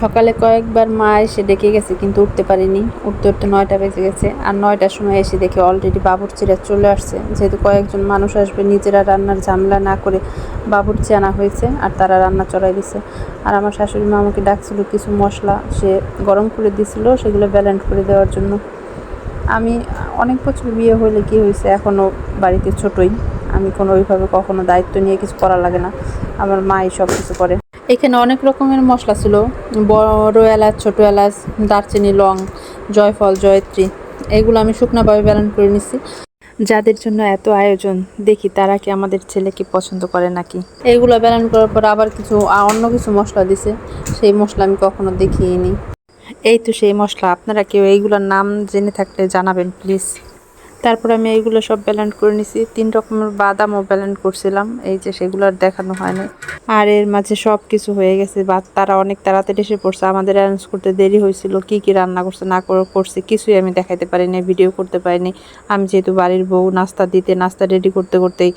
সকালে কয়েকবার মা এসে ডেকে গেছে, কিন্তু উঠতে পারিনি। উঠতে উঠতে নয়টা বেজে গেছে, আর নয়টার সময় এসে দেখে অলরেডি বাবুর্চিরা চলে আসছে। যেহেতু কয়েকজন মানুষ আসবে, নিজেরা রান্নার ঝামেলা না করে বাবুর্চি আনা হয়েছে, আর তারা রান্না চড়াই দিছে। আর আমার শাশুড়ি মা আমাকে ডাকছিল কিছু মশলা, সে গরম করে দিছিল, সেগুলো ব্যালেন্স করে দেওয়ার জন্য। আমি, অনেক বছর বিয়ে হলে কি হয়েছে এখনও বাড়িতে ছোটই। আমি কোনো ওইভাবে কখনো দায়িত্ব নিয়ে কিছু করা লাগে না। আমার মাই সব কিছু করে। এখানে অনেক রকমের মশলা ছিল। বড় এলাচ, ছোটো এলাচ, দারচিনি, লং, জয়ফল, জয়ত্রী, এগুলো আমি শুকনোভাবে ব্যালেন্স করে নিছি। যাদের জন্য এত আয়োজন, দেখি তারা কি আমাদের ছেলেকে পছন্দ করে নাকি? এইগুলো ব্যালেন্স করার পর আবার কিছু অন্য কিছু মশলা দিছে। সেই মশলা আমি কখনো দেখিনি এই তো সেই মশলা, আপনারা কেউ এইগুলোর নাম জেনে থাকলে জানাবেন প্লিজ তারপর আমি এইগুলো সব ব্যালেন্স করে নিছি। তিন রকমের বাদামও ব্যালেন্স করছিলাম, এই যে সেগুলো আর দেখানো হয়নি। আর এর মাঝে সব কিছু হয়ে গেছে, বা তারা অনেক তাড়াতাড়ি এসে পড়ছে। আমাদের অ্যারেঞ্জ করতে দেরি হয়েছিল, কি কি রান্না করছে, না করে, করছে, কিছুই আমি দেখাইতে পারিনি ভিডিও করতে পারিনি। আমি যেহেতু বাড়ির বউ, নাস্তা দিতে, নাস্তা রেডি করতে, করতেই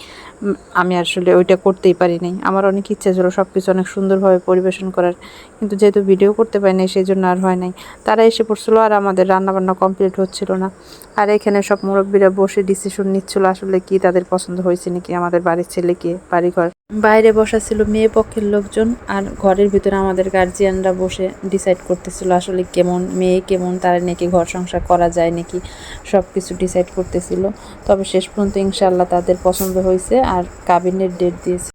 আমি আসলে ওইটা করতেই পারিনি। আমার অনেক ইচ্ছা ছিল সব কিছু অনেক সুন্দরভাবে পরিবেশন করার, কিন্তু যেহেতু ভিডিও করতে পারিনি, সেই জন্য আর হয় নাই। তারা এসে পড়ছিল আর আমাদের রান্নাবান্না কমপ্লিট হচ্ছিল না। আর এখানে সব মুরব্বীরা বসে ডিসিশন নিচ্ছিল আসলে কি তাদের পছন্দ হয়েছে নাকি আমাদের বাড়ির ছেলেকে বাড়িঘর। বাইরে বসা ছিল মেয়ে পক্ষের লোকজন আর ঘরের ভিতরে আমাদের গার্জিয়ানরা বসে ডিসাইড করতেছিল আসলে কেমন, মেয়ে কেমন, তারা নাকি ঘর সংসার করা যায় নাকি সব কিছু ডিসাইড করতেছিল। তবে শেষ পর্যন্ত ইনশাল্লাহ তাদের পছন্দ হয়েছে আর কাবিনের ডেট দিয়েছে।